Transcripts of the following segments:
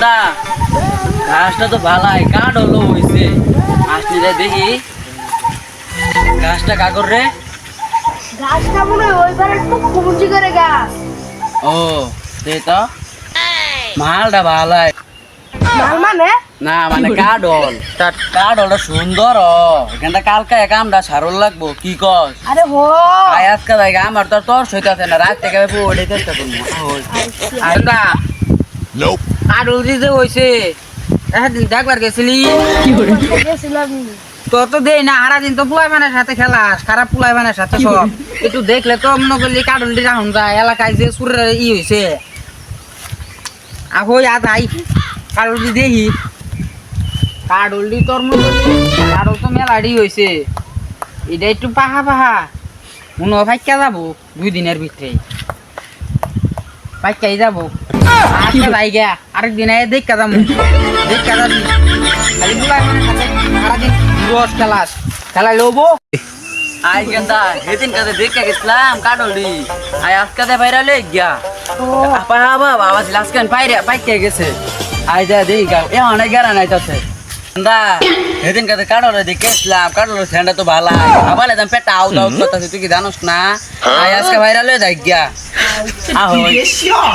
গেন্দা ঘাসটা তো ভালাই কাঠ হলো হইছে। আসনি রে দেখি। ঘাসটা কাকর রে। গাছটা মনে হয় কুমুচি করে গাছ। ও দে তো। মালটা ভালাই। মাল মানে? না মানে কাডল তার কাডলটা সুন্দর ও এখানটা কালকা কামটা সারল লাগবো কি কস? আরে হো। আয় আজকে যাই আমার তো তোর সইতাছে না রাত থেকে ওটাই চেষ্টা করব। আর না। Nope. কাডল দিতে হইছে। একদিন দেখবার গেছিলি। তোর তো দেই না সারা দিন তো পুলাই মানের সাথে খেলাস খারাপ পুলাই মানের সাথে সব। একটু দেখলে তো মনে করলি কাডল দি রাখুন যায় এলাকায় যে সুরের ই হইছে। আহো আজ আই কাডল দি দেখি। কাডল দি তোর মনে করলি কাডল তো মেলাডি হইছে। এটা একটু পাহা পাহা। মনে হয় ফাইকা যাব দুই দিনের ভিতরে ফাইকাই যাব। আজকে যাই গা আরেক দিন আয় দেখা যাব দেখা খালি বুলাই মানে সারাদিন রোজ খেলাস। খেলাই লবো আই গেন্দা সেদিন কাছে দেখে গেছিলাম কাটলি। আই আজকাতে বাইরে লে গিয়া। আপা বাবা বাবা লাস্কান পাইরে পাইকে গেছে। আই যা দেই এ অনেক গেরা নাই তাতে। গেন্দা সেদিন কাছে কাটলে দেখে গেছিলাম কাটলে সেন্ডা তো ভালো আবার এদাম পেটা আউট আউট করতেছে তুই কি জানোস না? আই আজকে বাইরে লে যাই গিয়া। আহো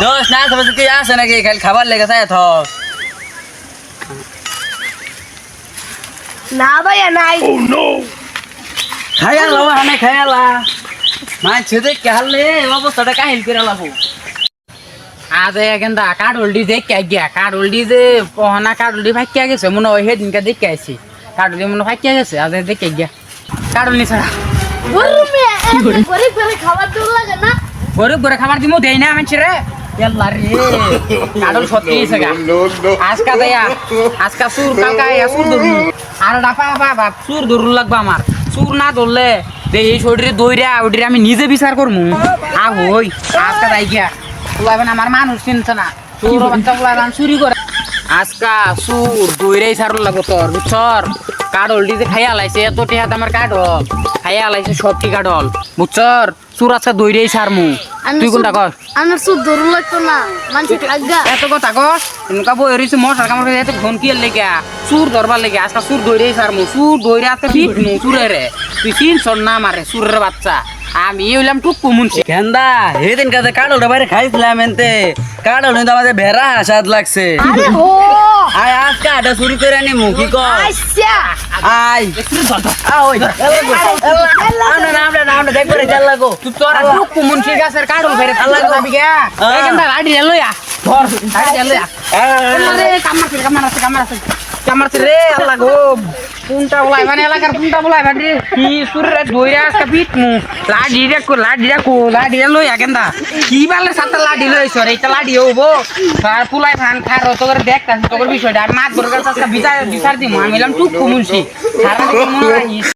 দোষ না সবাই কি আছে নাকি? খালি খাবার লেগে থাকে থস না ভাইয়া নাই। খায়ালা হানে খায়ালা মাই ছেদে কালে অবস্থাটা কাহিল করে লাবো আজ গেন্দা কাঠ হলডি দেখ কে গিয়া কাঠ হলডি যে পহনা কাঠ হলডি ফাইকিয়া গেছে মনে হয় সেদিনকে দেখে আইছি। হলডি মনে ফাইকিয়া গেছে আজ দেখে গিয়া হলডি ছাড়া। গরিব খাবার দূর লাগে না? গরিব করে খাবার দিমু দেই না মানছি রে. আজকা দেয়া আজকা সুর কালকা সুর ধরু আর ডাপা বাবা সুর ধরু লাগবে আমার। সুর না ধরলে দে এই শরীরে দইরা ওইটা আমি নিজে বিচার করমু। আ হই আজকা দাই গিয়া। আমার মানুষ চিনছে না। চুরি করে আজকা সুর দইরাই সারল লাগবো তোর বুঝছর কাডল ডিজে খাইয়া লাইছে এত টেহাত আমার কাডল খাইয়া লাইছে সবটি কাডল বুঝছর সুর আজকা দইরাই সারমু তুই কোনটা কর আমার সুদ দূর লাগতো না। মানুষ থাকগা এত কথা কস এনেকা বই রইছে মশার কামড় এত ফোন কি লেগে সুর ধরবার লেগে আজকে সুর দইরে সারমু সুর দইরে আজকে পিট মু সুরে রে তুই চিন সর না মারে সুরের বাচ্চা। আমি হইলাম টুকু মুন্সি গেন্দা হেদিন কাছে কাডলটা বাইরে খাইছিলাম এনতে কাডল নিতে আমাদের ভেড়া স্বাদ লাগছে আয় আজকে আটা চুরি করে নিমু কি কর আচ্ছা আয় কামার আছে কামার আছে কামার আছে কামার আছে রে আল্লাহ গো? কোনটা বলাই? মানে এলাকার কোনটা বলাই বাড়ি কি সুরে দইরা আজকে পিট মু? লাডি রে কো লাডি রে কো লাডি রে লইয়া গেন্দা। কি বালে সাথে লাডি লইছ রে? এটা লাডি হব আর পুলাই ভান খার তো করে দেখতাছি তোর বিষয়টা। আর মাছ বড় কাছে বিচার বিচার দিমু। আমি এলাম টুক মুন্সি। সারা দিন মনে